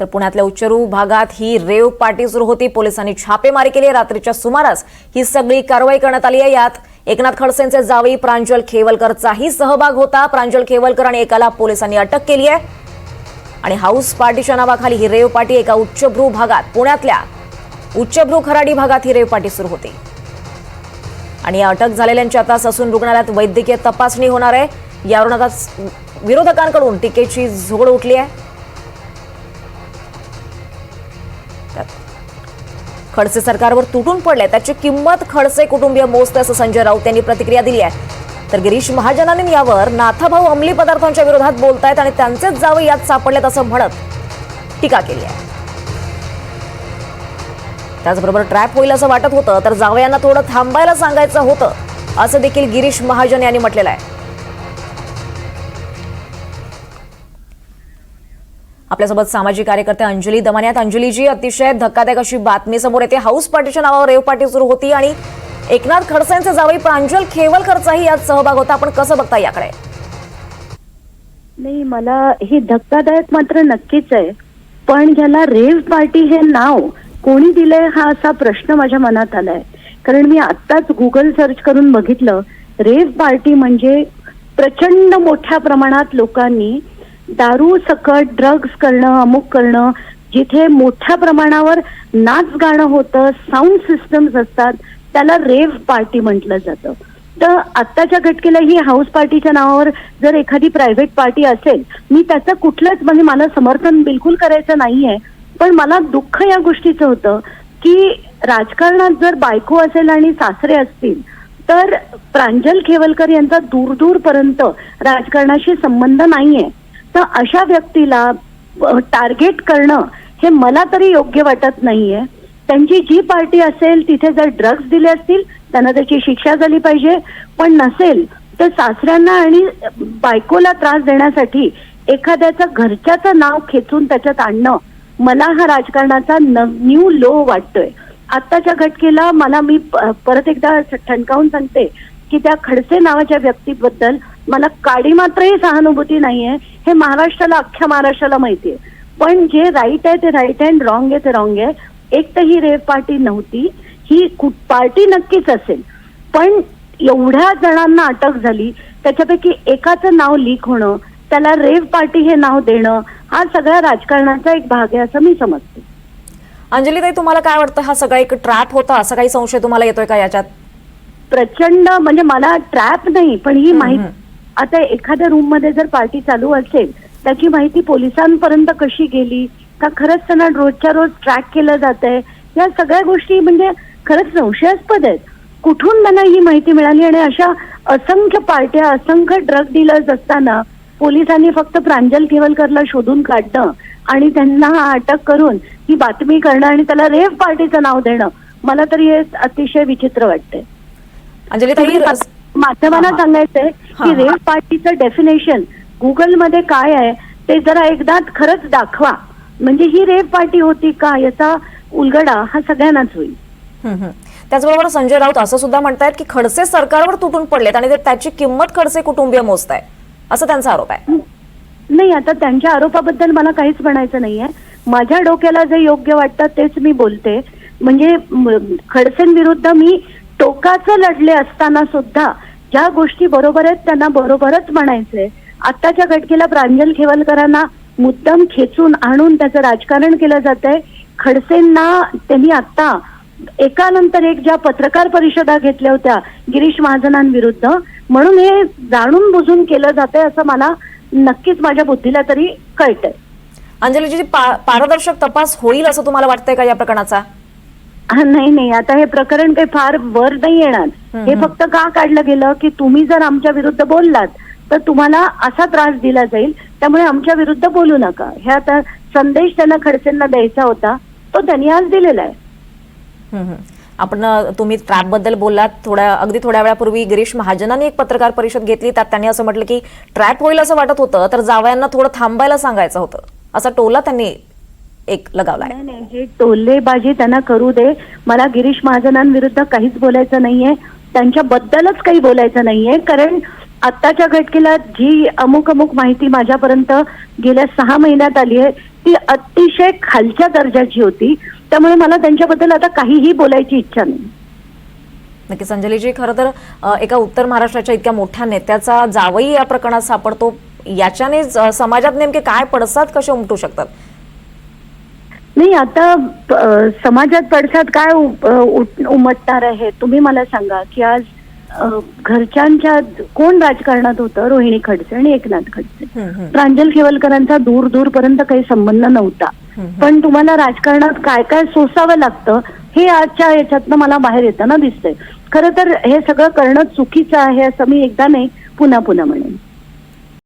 तर पुण्यातल्या उच्चरू भागात ही रेव पार्टी सुरू होती. पोलिसांनी छापेमारी केली. आहे. रात्रीच्या सुमारास ही सगळी कारवाई करण्यात आली आहे. यात एकनाथ खडसेंचे जावई प्रांजल खेवलकरचाही सहभाग होता. प्रांजल खेवलकर आणि एकाला पोलिसांनी अटक केली आहे. आणि हाऊस पार्टीच्या नावाखाली ही रेव पार्टी एका उच्चभ्रू भागात पुण्यातल्या उच्चभ्रू खराडी भागात ही रेव पार्टी सुरू होती. आणि या अटक झालेल्यांची आता ससून रुग्णालयात वैद्यकीय तपासणी होणार आहे. यावरून आता विरोधकांकडून टीकेची झोड उठली आहे. त्यात खडसे सरकारवर तुटून पडले त्याची किंमत खडसे कुटुंबीय मोजते असं संजय राऊत यांनी प्रतिक्रिया दिली आहे. तर गिरीश महाजनांनी यावर नाथाभाऊ अंमली पदार्थांच्या विरोधात बोलतायत आणि त्यांचेच जावं यात सापडलेत असं म्हणत टीका केली आहे. त्याचबरोबर ट्रॅप होईल असं वाटत होतं तर जावयांना थोडं थांबायला सांगायचं होतं असं देखील गिरीश महाजन यांनी म्हटलेलं आहे. आपल्यासोबत सामाजिक कार्यकर्ते अंजली दमान्यात अंजलीजी अतिशय धक्कादायक अशी बातमी समोर येते. हाऊस पार्टीच्या नावावर रेव पार्टी सुरू होती आणि एकनाथ खडसेंचे जावई प्रांजल खेवलकरचाही यात सहभाग होता. आपण कसं बघता याकडे? नाही मला ही धक्कादायक मात्र नक्कीच आहे. पण ज्याला रेव पार्टी हे नाव कोणी दिलंय हा असा प्रश्न माझ्या मनात आलाय. कारण मी आत्ताच गुगल सर्च करून बघितलं रेव पार्टी म्हणजे प्रचंड मोठ्या प्रमाणात लोकांनी दारू सकट ड्रग्ज करणं अमुक करणं जिथे मोठ्या प्रमाणावर नाच गाणं होतं साऊंड सिस्टम्स असतात त्याला रेव पार्टी म्हटलं जातं. तर आत्ताच्या घटकेला ही हाऊस पार्टीच्या नावावर जर एखादी प्रायव्हेट पार्टी असेल मी त्याचं कुठलंच म्हणजे मला समर्थन बिलकुल करायचं नाहीये पण मला दुःख या गोष्टीचं होतं की राजकारणात जर बायको असेल आणि सासरे असतील तर प्रांजल खेवलकर यांचा दूर दूरपर्यंत राजकारणाशी संबंध नाहीये. तर अशा व्यक्तीला टार्गेट करणं हे मला तरी योग्य वाटत नाहीये. त्यांची जी पार्टी असेल तिथे जर ड्रग्ज दिले असतील त्यांना त्याची शिक्षा झाली पाहिजे. पण नसेल तर सासऱ्यांना आणि बायकोला त्रास देण्यासाठी एखाद्याचं घरच्याचं नाव खेचून त्याच्यात आणणं मला हा राजकारणाचा न्यू लो वाटतोय. आत्ताच्या घटकेला मला मी परत एकदा ठणकावून सांगते की त्या खडसे नावाच्या व्यक्तीबद्दल मला काडी मात्रही सहानुभूती नाहीये. हे महाराष्ट्राला अख्ख्या महाराष्ट्राला माहितीये. पण जे राईट आहे ते राईट आहे रॉंग आहे ते रॉंग आहे. एक तर ही रेव पार्टी नव्हती. ही पार्टी नक्कीच असेल. पण एवढ्या जणांना अटक झाली. त्याच्यापैकी एकाचं नाव लीक होणं त्याला रेव पार्टी हे नाव देणं हा सगळ्या राजकारणाचा एक भाग आहे असं मी समजते. अंजलीताई तुम्हाला काय वाटतं? हा सगळा एक ट्रॅप होता? असा काही संशय तुम्हाला येतोय का याच्यात? प्रचंड म्हणजे मला ट्रॅप नाही पण ही माहिती. आता एखाद्या रूममध्ये जर पार्टी चालू असेल त्याची माहिती पोलिसांपर्यंत कशी गेली? का खरंच त्यांना रोजच्या रोज ट्रॅक केलं जात आहे या सगळ्या गोष्टी म्हणजे खरंच संशयास्पद आहेत. कुठून त्यांना ही माहिती मिळाली? आणि अशा असंख्य पार्ट्या असंख्य ड्रग डीलर्स असताना पोलिसांनी फक्त प्रांजल केवलकरला शोधून काढणं आणि त्यांना अटक करून ही बातमी करणं आणि त्याला रेव पार्टीचं नाव देणं मला तरी हे अतिशय विचित्र वाटतंय. अंजलीताई हा, हा. सांगायचंय की. रेव पार्टीचं डेफिनेशन गुगलमध्ये काय आहे ते जरा एकदा खरंच दाखवा. म्हणजे ही रेव पार्टी होती का याचा उलगडा हा सगळ्यांनाच होईल. त्याचबरोबर संजय राऊत असं सुद्धा म्हणतायत की खडसे सरकारवर तुटून पडलेत आणि त्याची किंमत खडसे कुटुंबीय मोजताय. असं त्यांचा आरोप आहे. नाही आता त्यांच्या आरोपाबद्दल मला काहीच म्हणायचं नाहीये. माझ्या डोक्याला जे योग्य वाटतं तेच मी बोलते. म्हणजे खडसेंविरुद्ध मी टोकाचं लढले असताना सुद्धा ज्या गोष्टी बरोबर आहेत त्यांना बरोबरच म्हणायचंय. आत्ताच्या घटकेला प्रांजल खेवलकरांना मुद्दाम खेचून आणून त्याचं राजकारण केलं जात आहे खडसेंना त्यांनी आत्ता एकानंतर एक ज्या पत्रकार परिषदा घेतल्या होत्या गिरीश महाजनांविरुद्ध म्हणून हे जाणून बुजून केलं जातंय असं मला नक्कीच माझ्या बुद्धीला तरी कळतंय. अंजलीजी पारदर्शक तपास होईल असं तुम्हाला वाटतंय का या प्रकरणाचा? हा, नाही नाही आता हे प्रकरण काही फार वर नाही येणार हे. फक्त का काढलं गेलं की तुम्ही जर आमच्या विरुद्ध बोललात तर तुम्हाला असा त्रास दिला जाईल त्यामुळे आमच्या विरुद्ध बोलू नका हे आता संदेश त्यांना खडसेंना द्यायचा होता तो त्यांनी आज दिलेला आहे हम्म. आपण अ, तुम्ही ट्रॅपबद्दल बोललात थोड्या अगदी थोड्या वेळापूर्वी गिरीश महाजनांनी एक पत्रकार परिषद घेतली त्यात त्यांनी असं म्हटलं की ट्रॅप होईल असं वाटत होतं तर जावयांना थोडं थांबायला सांगायचं होतं असा टोला त्यांनी एक लगावलाय नाही नाही हे टोलेबाजी त्यांना करू दे. मला गिरीश महाजनांविरुद्ध काहीच बोलायचं नाहीये. त्यांच्याबद्दलच काही बोलायचं नाहीये. कारण आत्ताच्या घटकेला जी अमुक अमुक माहिती माझ्यापर्यंत गेल्या सहा महिन्यात आली आहे ती अतिशय खालच्या दर्जाची होती. त्यामुळे मला त्यांच्याबद्दल आता काहीही बोलायची इच्छा नाही. नक्कीच अंजलीजी खरं तर एका उत्तर महाराष्ट्राच्या इतक्या मोठ्या नेत्याचा जावई या प्रकरणात सापडतो. याच्याने समाजात नेमके काय पडसाद कसे उमटू शकतात? नाही आता समाजात पडसाद काय उमटणार आहे? तुम्ही मला सांगा की आज घरच्यांच्या कोण राजकारणात होतं? रोहिणी खडसे आणि एकनाथ खडसे. प्रांजल खेवलकरांचा दूर दूर पर्यंत काही संबंध नव्हता. पण तुम्हाला राजकारणात काय काय सोसावं लागतं हे आजच्या याच्यातनं मला बाहेर येताना दिसतंय. खरं तर हे सगळं करणं चुकीचं आहे असं मी एकदा नाही पुन्हा पुन्हा म्हणेन.